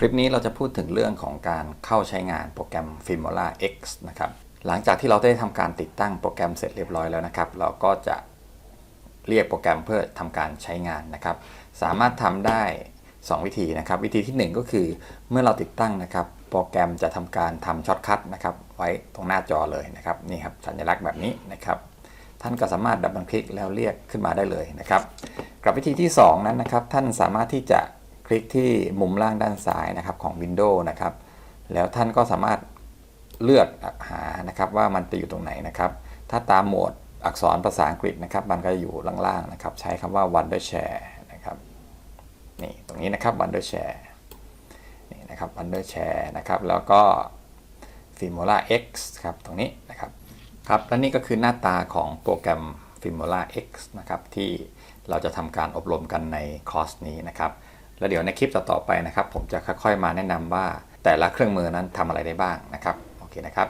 คลิปนี้เราจะพูดถึงเรื่องของการเข้าใช้งานโปรแกรม Filmora X นะครับ หลังจากที่เราได้ทำการติดตั้งโปรแกรมเสร็จเรียบร้อยแล้วนะครับ เราก็จะเรียกโปรแกรมเพื่อทำการใช้งานนะครับ สามารถทำได้ 2 วิธีนะครับ วิธีทีหนึ่1 ก็คือเมื่อเราติดตั้งนะครับ โปรแกรมจะทำการทำช็อตคัทนะครับ ไว้ตรงหน้าจอเลยนะครับ นี่ครับสัญลักษณ์แบบนี้นะครับท่านก็สามารถดับเบิลคลิกแล้วเรียกขึ้นมาได้เลยนะครับ กับวิธีที่ 2 นั้นนะครับ ท่านสามารถที่จะ คลิกที่มุมล่างด้านซ้ายนะครับของ Windows นะครับ แล้วท่านก็สามารถเลือกหานะครับว่ามันไปอยู่ตรงไหนนะครับ ถ้าตามโหมดอักษรภาษาอังกฤษนะครับ มันก็จะอยู่ล่างๆนะครับ ใช้คำว่า Wondershare นะครับ นี่ตรงนี้นะครับ Wondershare นี่นะครับ Wondershare นะครับ แล้วก็ Filmora X ครับ ตรงนี้นะครับ ครับ และนี่ก็คือหน้าตาของโปรแกรม Filmora X นะครับ ที่เราจะทำการอบรมกันในคอร์สนี้นะครับ แล้วเดี๋ยวในคลิปต่อๆไปนะครับ ผมจะค่อยๆมาแนะนำว่าแต่ละเครื่องมือนั้นทำอะไรได้บ้างนะครับ โอเคนะครับ